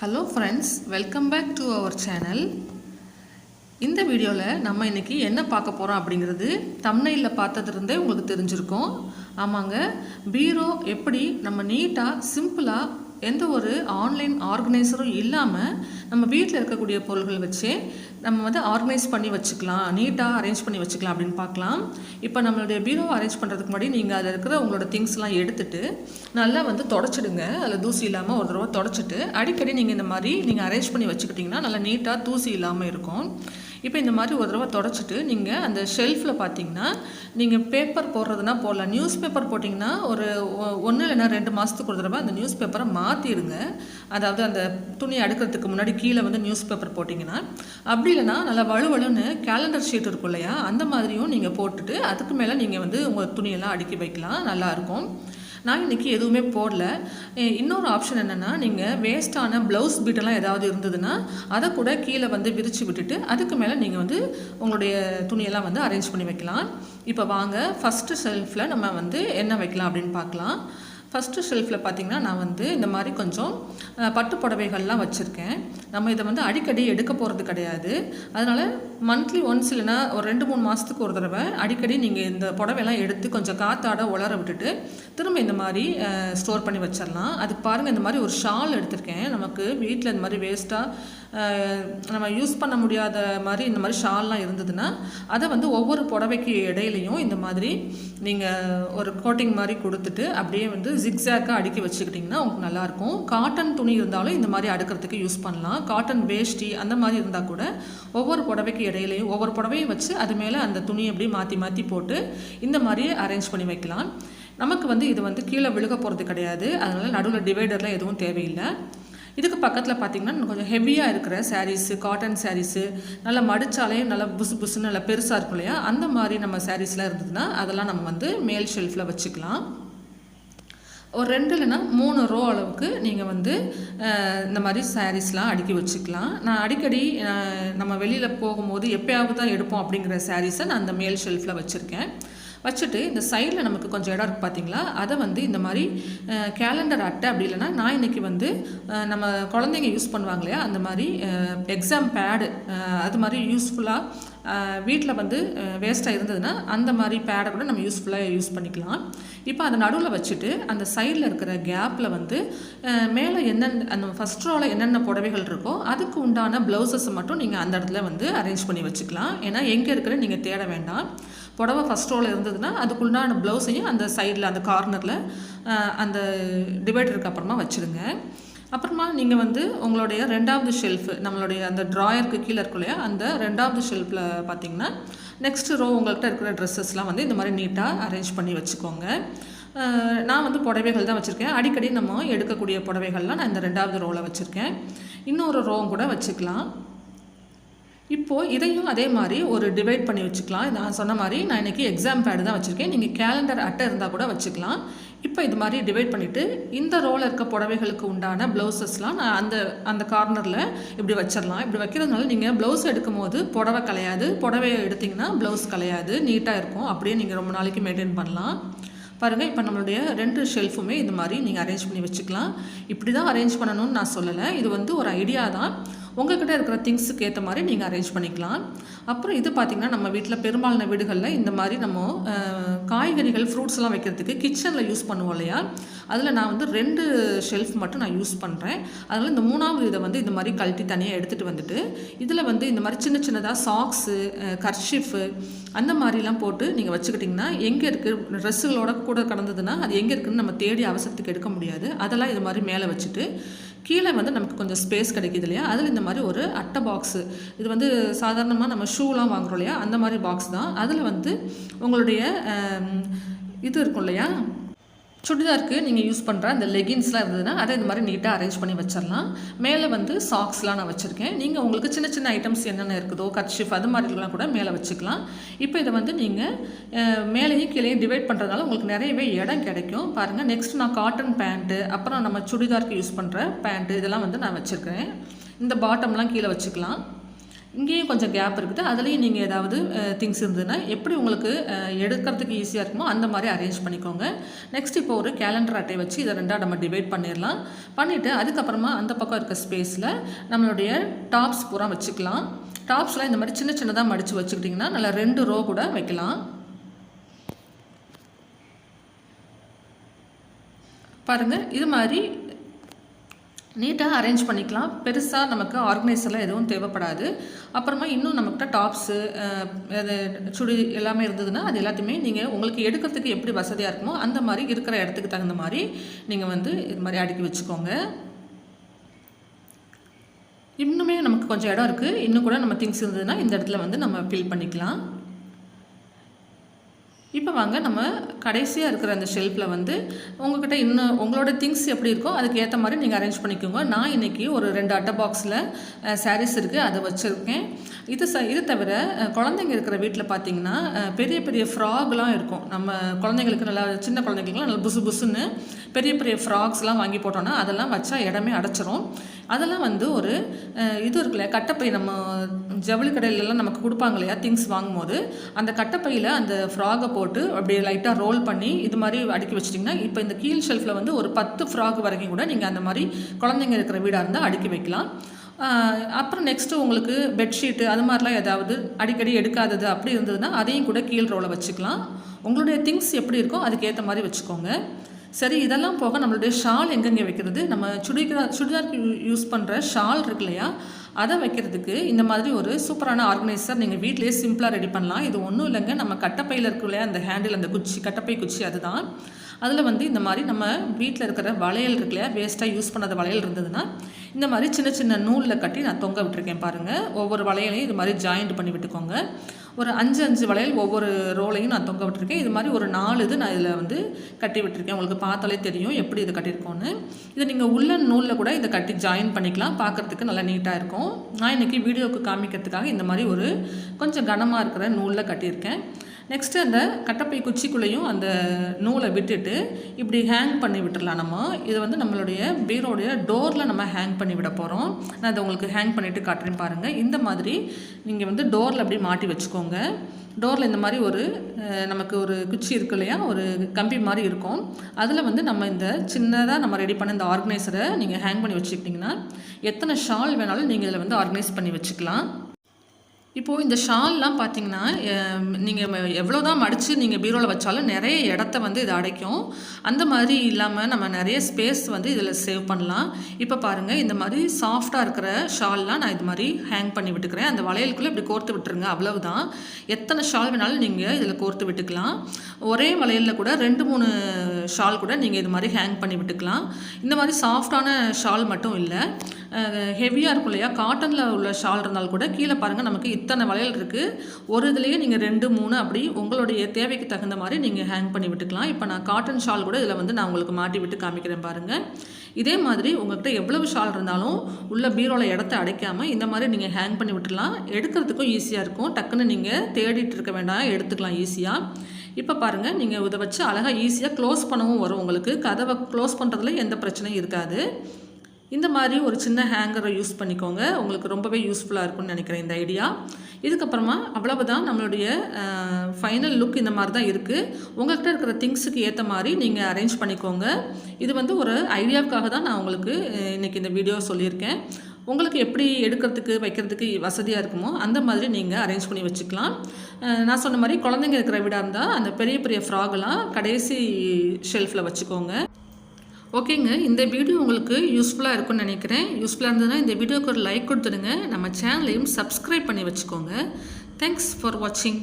Hello friends welcome back to our channel இந்த வீடியோவில் நம்ம இன்றைக்கி என்ன பார்க்க போகிறோம் அப்படிங்கிறது தம்னையில் பார்த்ததுலேருந்தே உங்களுக்கு தெரிஞ்சிருக்கும். ஆமாங்க பீரோ எப்படி நம்ம நீட்டாக சிம்பிளாக எந்த ஒரு ஆன்லைன் ஆர்கனைசரும் இல்லாமல் நம்ம வீட்டில் இருக்கக்கூடிய பொருள்கள் வச்சு நம்ம வந்து ஆர்கனைஸ் பண்ணி வச்சுக்கலாம். நீட்டாக அரேஞ்ச் பண்ணி வச்சுக்கலாம் அப்படின்னு பார்க்கலாம். இப்போ நம்மளுடைய பீரோ அரேஞ்ச் பண்ணுறதுக்கு முன்னாடி நீங்கள் அதில் இருக்கிற உங்களோட திங்ஸ்லாம் எடுத்துட்டு நல்லா வந்து தொடச்சிடுங்க. அதில் தூசி இல்லாமல் ஒரு தடவை தொடச்சிட்டு அடிக்கடி நீங்கள் இந்த மாதிரி நீங்கள் அரேஞ்ச் பண்ணி வச்சுக்கிட்டிங்கன்னா நல்லா நீட்டாக தூசி இல்லாமல் இருக்கும். இப்போ இந்த மாதிரி ஒரு தடவை தொடச்சிட்டு நீங்கள் அந்த ஷெல்ஃபில் பார்த்தீங்கன்னா நீங்கள் பேப்பர் போடுறதுனா போடலாம். நியூஸ் பேப்பர் போட்டிங்கன்னா ஒரு ஒன்று இல்லைன்னா ரெண்டு மாதத்துக்கு ஒரு தடவை அந்த நியூஸ் பேப்பரை மாற்றிடுங்க அதாவது அந்த துணி அடுக்கிறதுக்கு முன்னாடி கீழே வந்து நியூஸ் பேப்பர் போட்டிங்கன்னா அப்படி இல்லைன்னா நல்லா வலுவலுன்னு கேலண்டர் ஷீட் இருக்கும் இல்லையா? அந்த மாதிரியும் நீங்கள் போட்டுட்டு அதுக்கு மேலே நீங்கள் வந்து உங்கள் துணியெல்லாம் அடுக்கி வைக்கலாம். நல்லாயிருக்கும் நான் இன்றைக்கி எதுவுமே போடல. இன்னொரு ஆப்ஷன் என்னென்னா நீங்கள் வேஸ்ட்டான ப்ளவுஸ் பீட்டெல்லாம் ஏதாவது இருந்ததுன்னா அதை கூட கீழே வந்து விரித்து விட்டுட்டு அதுக்கு மேலே நீங்கள் வந்து உங்களுடைய துணியெல்லாம் வந்து அரேஞ்ச் பண்ணி வைக்கலாம். இப்போ வாங்க ஃபஸ்ட்டு ஷெல்ஃபில் நம்ம வந்து என்ன வைக்கலாம் அப்படின்னு பார்க்கலாம். ஃபஸ்ட்டு ஷெல்ஃபில் பார்த்தீங்கன்னா நான் வந்து இந்த மாதிரி கொஞ்சம் பட்டு புடவைகள்லாம் வச்சுருக்கேன். நம்ம இதை வந்து அடிக்கடி எடுக்க போகிறது கிடையாது. அதனால் மந்த்லி ஒன்ஸ் இல்லைன்னா ஒரு ரெண்டு மூணு மாதத்துக்கு ஒரு தடவை அடிக்கடி நீங்கள் இந்த புடவையெல்லாம் எடுத்து கொஞ்சம் காற்றாட உலர விட்டுட்டு திரும்ப இந்த மாதிரி ஸ்டோர் பண்ணி வச்சிடலாம் அதுக்கு பாருங்கள் இந்த மாதிரி ஒரு ஷால் எடுத்திருக்கேன். நமக்கு வீட்டில் இந்த மாதிரி வேஸ்ட்டாக நம்ம யூஸ் பண்ண முடியாத மாதிரி இந்த மாதிரி ஷால்லாம் இருந்ததுன்னா அதை வந்து ஒவ்வொரு புடவைக்கு இடையிலையும் இந்த மாதிரி நீங்கள் ஒரு கோட்டிங் மாதிரி கொடுத்துட்டு அப்படியே வந்து ஜிக்ஸாக்காக அடுக்கி வச்சுக்கிட்டிங்கன்னா உங்களுக்கு நல்லாயிருக்கும். காட்டன் துணி இருந்தாலும் இந்த மாதிரி அடுக்கிறதுக்கு யூஸ் பண்ணலாம். காட்டன் வேஷ்டி அந்த மாதிரி இருந்தால் கூட ஒவ்வொரு புடவைக்கு இடையிலையும் ஒவ்வொரு புடவையும் வச்சு அது மேலே அந்த துணியை அப்படியே மாற்றி மாற்றி போட்டு இந்த மாதிரி அரேஞ்ச் பண்ணி வைக்கலாம். நமக்கு வந்து இது வந்து கீழே விழுக போகிறது கிடையாது. அதனால் நடுவில் டிவைடர்லாம் எதுவும் தேவையில்லை. இதுக்கு பக்கத்தில் பார்த்திங்கன்னா கொஞ்சம் ஹெவியாக இருக்கிற சாரீஸு காட்டன் சாரீஸு நல்லா மடிச்சாலே நல்லா புசு புசுன்னு நல்லா பெருசாக இருக்கும் இல்லையா? அந்த மாதிரி நம்ம சாரீஸ்லாம் இருந்ததுன்னா அதெல்லாம் நம்ம வந்து மேல் ஷெல்ஃபில் வச்சுக்கலாம். ஒரு ரெண்டு இல்லைன்னா மூணு ரோ அளவுக்கு நீங்கள் வந்து இந்த மாதிரி சாரீஸ்லாம் அடுக்கி வச்சுக்கலாம். நான் அடிக்கடி நம்ம வெளியில் போகும்போது எப்பயாவது தான் எடுப்போம் அப்படிங்கிற சாரீஸை நான் அந்த மேல் ஷெல்ஃபில் வச்சுருக்கேன். வச்சுட்டு இந்த சைடில் நமக்கு கொஞ்சம் இடம் இருக்குது பார்த்தீங்களா அதை வந்து இந்த மாதிரி கேலண்டர் அட்டை அப்படி இல்லைன்னா நான் இன்னைக்கு வந்து நம்ம குழந்தைங்க யூஸ் பண்ணுவாங்க இல்லையா? அந்த மாதிரி எக்ஸாம் பேடு அது மாதிரி யூஸ்ஃபுல்லாக வீட்டில் வந்து வேஸ்ட்டாக இருந்ததுன்னா அந்த மாதிரி பேடை கூட நம்ம யூஸ்ஃபுல்லாக யூஸ் பண்ணிக்கலாம். இப்போ அதை நடுவில் வச்சுட்டு அந்த சைடில் இருக்கிற கேப்பில் வந்து மேலே என்னென்ன அந்த ஃபஸ்ட் ரோவில் என்னென்ன புடவைகள் இருக்கோ அதுக்கு உண்டான ப்ளவுசஸை மட்டும் நீங்கள் அந்த இடத்துல வந்து அரேஞ்ச் பண்ணி வச்சுக்கலாம். ஏன்னா எங்கே இருக்கிற நீங்கள் தேட வேண்டாம். புடவை ஃபஸ்ட் ரோவில் இருந்ததுன்னா அதுக்குண்டான ப்ளவுஸையும் அந்த சைடில் அந்த கார்னரில் அந்த டிவைடருக்கு அப்புறமா வச்சுருங்க அப்புறமா நீங்கள் வந்து உங்களுடைய ரெண்டாவது ஷெல்ஃபு நம்மளுடைய அந்த ட்ராயருக்கு கீழே இருக்கும் இல்லையா அந்த ரெண்டாவது ஷெல்ஃபில் பார்த்தீங்கன்னா நெக்ஸ்ட் ரோ உங்கள்கிட்ட இருக்கிற ட்ரெஸ்ஸஸ்லாம் வந்து இந்த மாதிரி நீட்டாக அரேஞ்ச் பண்ணி வச்சுக்கோங்க. நான் வந்து புடவைகள் தான் வச்சுருக்கேன். அடிக்கடி நம்ம எடுக்கக்கூடிய புடவைகள்லாம் நான் இந்த ரெண்டாவது ரோவில் வச்சுருக்கேன். இன்னொரு ரோவும் கூட வச்சுக்கலாம். இப்போது இதையும் அதே மாதிரி ஒரு டிவைட் பண்ணி வச்சுக்கலாம். நான் சொன்ன மாதிரி நான் இன்றைக்கி எக்ஸாம் பேடு தான் வச்சுருக்கேன். நீங்கள் கேலண்டர் அட்டை இருந்தால் கூட வச்சுக்கலாம். இப்போ இது மாதிரி டிவைட் பண்ணிவிட்டு இந்த ரோவில் இருக்க புடவைகளுக்கு உண்டான ப்ளவுசஸ்லாம் நான் அந்த அந்த கார்னரில் இப்படி வச்சிடலாம். இப்படி வைக்கிறதுனால நீங்கள் ப்ளவுஸ் எடுக்கும் போது புடவை கலையாது. புடவையை எடுத்திங்கன்னா ப்ளவுஸ் கலையாது. நீட்டாக இருக்கும். அப்படியே நீங்கள் ரொம்ப நாளைக்கு மெயின்டைன் பண்ணலாம். பாருங்கள் இப்போ நம்மளுடைய ரெண்டு ஷெல்ஃபுமே இது மாதிரி நீங்கள் அரேஞ்ச் பண்ணி வச்சுக்கலாம். இப்படி தான் அரேஞ்ச் பண்ணணும்னு நான் சொல்லலை. இது வந்து ஒரு ஐடியா தான். உங்கள்கிட்ட இருக்கிற திங்ஸுக்கு ஏற்ற மாதிரி நீங்கள் அரேஞ்ச் பண்ணிக்கலாம். அப்புறம் இது பார்த்திங்கன்னா நம்ம வீட்டில் பெரும்பாலான வீடுகளில் இந்த மாதிரி நம்ம காய்கறிகள் ஃப்ரூட்ஸ்லாம் வைக்கிறதுக்கு கிச்சனில் யூஸ் பண்ணுவோம் இல்லையா? அதில் நான் வந்து ரெண்டு ஷெல்ஃப் மட்டும் நான் யூஸ் பண்ணுறேன் அதனால் இந்த மூணாவது இதை வந்து இந்த மாதிரி கழட்டி தனியாக எடுத்துகிட்டு வந்துட்டு இதில் வந்து இந்த மாதிரி சின்ன சின்னதாக சாக்ஸு கர்ஷிஃபு அந்த மாதிரிலாம் போட்டு நீங்கள் வச்சுக்கிட்டிங்கன்னா எங்கே இருக்குது ட்ரெஸ்ஸுகளோட கூட கடந்ததுன்னா அது எங்கே இருக்குதுன்னு நம்ம தேடி அவசரத்துக்கு எடுக்க முடியாது. அதெல்லாம் இது மாதிரி மேலே வச்சுட்டு கீழே வந்து நமக்கு கொஞ்சம் ஸ்பேஸ் கிடைக்குது இல்லையா? அதில் இந்த மாதிரி ஒரு அட்டை பாக்ஸு இது வந்து சாதாரணமாக நம்ம ஷூலாம் வாங்குறோம் இல்லையா? அந்த மாதிரி பாக்ஸ் தான். அதில் வந்து உங்களுடைய இது இருக்கும் இல்லையா? சுடிதாருக்கு நீங்கள் யூஸ் பண்ணுற அந்த லெகின்ஸ்லாம் இருந்ததுன்னா அதை இந்த மாதிரி நீட்டாக அரேஞ்ச் பண்ணி வச்சிடலாம் மேலே வந்து சாக்ஸ்லாம் நான் வச்சுருக்கேன். நீங்கள் உங்களுக்கு சின்ன சின்ன ஐட்டம்ஸ் என்னென்ன இருக்குதோ கட்ஷிஃப் அது மாதிரிலாம் கூட மேலே வச்சுக்கலாம். இப்போ இதை வந்து நீங்கள் மேலேயும் கீழேயும் டிவைட் பண்ணுறதுனால உங்களுக்கு நிறையவே இடம் கிடைக்கும். பாருங்கள் நெக்ஸ்ட் நான் காட்டன் பேண்ட்டு அப்புறம் நம்ம சுடிதாருக்கு யூஸ் பண்ணுற பேண்ட்டு இதெல்லாம் வந்து நான் வச்சுருக்கேன் இந்த பாட்டம்லாம் கீழே வச்சுக்கலாம். இங்கேயும் கொஞ்சம் கேப் இருக்குது. அதுலேயும் நீங்கள் ஏதாவது திங்ஸ் இருந்ததுன்னா எப்படி உங்களுக்கு எடுக்கிறதுக்கு ஈஸியாக இருக்குமோ அந்த மாதிரி அரேஞ்ச் பண்ணிக்கோங்க. நெக்ஸ்ட் இப்போ ஒரு கேலண்டர் அட்டை வச்சு இதை ரெண்டாக நம்ம டிவைட் பண்ணிடலாம். பண்ணிவிட்டு அதுக்கப்புறமா அந்த பக்கம் இருக்க ஸ்பேஸில் நம்மளுடைய டாப்ஸ் பூரா வச்சுக்கலாம். டாப்ஸ்லாம் இந்த மாதிரி சின்ன சின்னதாக மடித்து வச்சுக்கிட்டிங்கன்னா நல்லா ரெண்டு ரோ கூட வைக்கலாம். பாருங்கள் இது மாதிரி நீட்டாக அரேஞ்ச் பண்ணிக்கலாம். பெருசாக நமக்கு ஆர்கனைசர்லாம் எதுவும் தேவைப்படாது. அப்புறமா இன்னும் நம்மக்கிட்ட டாப்ஸு அது சுடி எல்லாமே இருந்ததுன்னா அது எல்லாத்தையுமே நீங்கள் உங்களுக்கு எடுக்கிறதுக்கு எப்படி வசதியாக இருக்குமோ அந்த மாதிரி இருக்கிற இடத்துக்கு தகுந்த மாதிரி நீங்கள் வந்து இது மாதிரி அடுக்கி வச்சுக்கோங்க. இன்னுமே நமக்கு கொஞ்சம் இடம் இருக்குது இன்னும் கூட நம்ம திங்ஸ் இருந்ததுன்னா இந்த இடத்துல வந்து நம்ம ஃபில் பண்ணிக்கலாம். இப்போ வாங்க நம்ம கடைசியாக இருக்கிற அந்த ஷெல்ஃபில் வந்து உங்ககிட்ட இன்னும் உங்களோட திங்ஸ் எப்படி இருக்கோ அதுக்கு ஏற்ற மாதிரி நீங்கள் அரேஞ்ச் பண்ணிக்கோங்க. நான் இன்றைக்கி ஒரு ரெண்டு அட்டை பாக்ஸில் சாரீஸ் இருக்குது அதை வச்சுருக்கேன். இது ச இது தவிர குழந்தைங்க இருக்கிற வீட்டில் பார்த்தீங்கன்னா பெரிய பெரிய ஃப்ராக்லாம் இருக்கும். நம்ம குழந்தைங்களுக்கு நல்லா சின்ன குழந்தைங்களுக்குலாம் நல்லா புசு புசுன்னு பெரிய பெரிய ஃப்ராக்ஸ்லாம் வாங்கி போட்டோன்னா அதெல்லாம் வச்சா இடமே அடைச்சிரும். அதெல்லாம் வந்து ஒரு இது இருக்குல்ல கட்டப்பை நம்ம ஜவுளி கடையிலலாம் நமக்கு கொடுப்பாங்க இல்லையா திங்ஸ் வாங்கும்போது அந்த கட்டப்பையில் அந்த ஃப்ராகை போட்டு போட்டு அப்படியே லைட்டாக ரோல் பண்ணி இது மாதிரி அடுக்கி வச்சிட்டிங்கன்னா இப்போ இந்த கீழ் ஷெல்ஃபில் வந்து ஒரு பத்து ஃப்ராக் வரைக்கும் கூட நீங்கள் அந்த மாதிரி குழந்தைங்க இருக்கிற வீடாக இருந்தால் அடுக்கி வைக்கலாம். அப்புறம் நெக்ஸ்ட்டு உங்களுக்கு பெட்ஷீட்டு அது மாதிரிலாம் ஏதாவது அடிக்கடி எடுக்காதது அப்படி இருந்ததுன்னா அதையும் கூட கீழ் ரோலை வச்சுக்கலாம். உங்களுடைய திங்ஸ் எப்படி இருக்கோ அதுக்கேற்ற மாதிரி வச்சுக்கோங்க. சரி இதெல்லாம் போக நம்மளுடைய ஷால் எங்கெங்கே வைக்கிறது? நம்ம சுடிதார் சுடிதாருக்கு யூஸ் பண்ணுற ஷால் இருக்கு இல்லையா? அதை வைக்கிறதுக்கு இந்த மாதிரி ஒரு சூப்பரான ஆர்கனைசர் நீங்கள் வீட்டிலேயே சிம்பிளாக ரெடி பண்ணலாம். இது ஒன்றும் இல்லைங்க. நம்ம கட்டப்பையில் இருக்குள்ளே அந்த ஹேண்டில் அந்த குச்சி கட்டப்பை குச்சி அதுதான். அதில் வந்து இந்த மாதிரி நம்ம வீட்டில் இருக்கிற வளையல் இருக்கு இல்லையா? வேஸ்ட்டாக யூஸ் பண்ணாத வளையல் இருந்ததுன்னா இந்த மாதிரி சின்ன சின்ன நூலில் கட்டி நான் தொங்க விட்டுருக்கேன் பாருங்கள் ஒவ்வொரு வளையலையும் இது மாதிரி ஜாயிண்ட் பண்ணி விட்டுக்கோங்க. ஒரு அஞ்சு அஞ்சு வளையல் ஒவ்வொரு ரோலையும் நான் தொங்க விட்டுருக்கேன். இது மாதிரி ஒரு நாலு இது நான் இதில் வந்து கட்டி விட்டுருக்கேன். உங்களுக்கு பார்த்தாலே தெரியும் எப்படி இது கட்டியிருக்கோன்னு இதை நீங்கள் உள்ள நூலில் கூட இதை கட்டி ஜாயின் பண்ணிக்கலாம். பார்க்குறதுக்கு நல்லா நீட்டாக இருக்கும். நான் இன்றைக்கி வீடியோவுக்கு காமிக்கிறதுக்காக இந்த மாதிரி ஒரு கொஞ்சம் கனமாக இருக்கிற நூலில் கட்டியிருக்கேன். நெக்ஸ்ட்டு அந்த கட்டப்பை குச்சிக்குள்ளேயும் அந்த நூலை விட்டுட்டு இப்படி ஹேங் பண்ணி விட்டுடலாம் நம்ம. இதை வந்து நம்மளுடைய பீரோடைய டோரில் நம்ம ஹேங் பண்ணி விட போகிறோம் நான் அதை உங்களுக்கு ஹேங் பண்ணிவிட்டு காட்டுறேன் பாருங்கள் இந்த மாதிரி நீங்கள் வந்து டோரில் அப்படி மாட்டி வச்சுக்கோங்க. டோரில் இந்த மாதிரி ஒரு நமக்கு ஒரு குச்சி இருக்கு இல்லையா? ஒரு கம்பி மாதிரி இருக்கும். அதில் வந்து நம்ம இந்த சின்னதாக நம்ம ரெடி பண்ண இந்த ஆர்கனைசரை நீங்கள் ஹேங் பண்ணி வச்சுக்கிட்டிங்கன்னா எத்தனை ஷால் வேணாலும் நீங்கள் இதில் வந்து ஆர்கனைஸ் பண்ணி வச்சுக்கலாம். இப்போது இந்த ஷால்லாம் பார்த்தீங்கன்னா நீங்கள் எவ்வளோ தான் மடித்து நீங்கள் பீரோவில் வச்சாலும் நிறைய இடத்த வந்து இது அடைக்கும். அந்த மாதிரி இல்லாமல் நம்ம நிறைய ஸ்பேஸ் வந்து இதில் சேவ் பண்ணலாம். இப்போ பாருங்கள் இந்த மாதிரி சாஃப்டாக இருக்கிற ஷால்லாம் நான் இது மாதிரி ஹேங் பண்ணி விட்டுக்கிறேன். அந்த வளையலுக்குள்ளே இப்படி கோர்த்து விட்டுருங்க அவ்வளவுதான். எத்தனை ஷால் வேணாலும் நீங்கள் இதில் கோர்த்து விட்டுக்கலாம். ஒரே வளையலில் கூட ரெண்டு மூணு ஷால் கூட நீங்கள் இது மாதிரி ஹேங் பண்ணி விட்டுக்கலாம். இந்த மாதிரி சாஃப்டான ஷால் மட்டும் இல்லை. ஹெவியாக இருக்கும் இல்லையா காட்டனில் உள்ள ஷால் இருந்தால் கூட கீழே பாருங்கள் நமக்கு இத்தனை வளையல் இருக்குது ஒரு இதுலேயே நீங்கள் ரெண்டு மூணு அப்படி உங்களுடைய தேவைக்கு தகுந்த மாதிரி நீங்கள் ஹேங் பண்ணி விட்டுக்கலாம். இப்போ நான் காட்டன் ஷால் கூட இதில் வந்து நான் உங்களுக்கு மாட்டி விட்டு காமிக்கிறேன் பாருங்கள் இதே மாதிரி உங்கள்கிட்ட எவ்வளவு ஷால் இருந்தாலும் உள்ள பீரோவில் இடத்த அடைக்காமல் இந்த மாதிரி நீங்கள் ஹேங் பண்ணி விட்டுலாம் எடுக்கிறதுக்கும் ஈஸியாக இருக்கும். டக்குன்னு நீங்கள் தேடிட்டு இருக்க வேண்டாம். எடுத்துக்கலாம் ஈஸியாக இப்போ பாருங்கள் நீங்கள் இதை வச்சு அழகாக ஈஸியாக க்ளோஸ் பண்ணவும் வரும் உங்களுக்கு. கதவை க்ளோஸ் பண்ணுறதுல எந்த பிரச்சனையும் இருக்காது. இந்த மாதிரி ஒரு சின்ன ஹேங்கரை யூஸ் பண்ணிக்கோங்க. உங்களுக்கு ரொம்பவே யூஸ்ஃபுல்லாக இருக்கும்னு நினைக்கிறேன் இந்த ஐடியா இதுக்கப்புறமா அவ்வளவுதான் நம்மளுடைய ஃபைனல் லுக் இந்த மாதிரி தான் இருக்குது உங்கள்கிட்ட இருக்கிற திங்ஸுக்கு ஏற்ற மாதிரி நீங்கள் அரேஞ்ச் பண்ணிக்கோங்க. இது வந்து ஒரு ஐடியாவுக்காக தான் நான் உங்களுக்கு இன்றைக்கி இன்னைக்கு இந்த வீடியோ சொல்லியிருக்கேன். உங்களுக்கு எப்படி எடுக்கிறதுக்கு வைக்கிறதுக்கு வசதியாக இருக்குமோ அந்த மாதிரி நீங்கள் அரேஞ்ச் பண்ணி வச்சுக்கலாம். நான் சொன்ன மாதிரி குழந்தைங்க இருக்கிற வீடாக இருந்தால் அந்த பெரிய பெரிய ஃப்ராகெல்லாம் கடைசி ஷெல்ஃபில் வச்சுக்கோங்க. ஓகேங்க இந்த வீடியோ உங்களுக்கு யூஸ்ஃபுல்லாக இருக்கும்னு நினைக்கிறேன். யூஸ்ஃபுல்லாக இருந்ததுன்னா இந்த வீடியோக்கு ஒரு லைக் கொடுத்துடுங்க. நம்ம சேனலையும் சப்ஸ்கிரைப் பண்ணி வச்சுக்கோங்க. தேங்க்ஸ் ஃபார் வாட்சிங்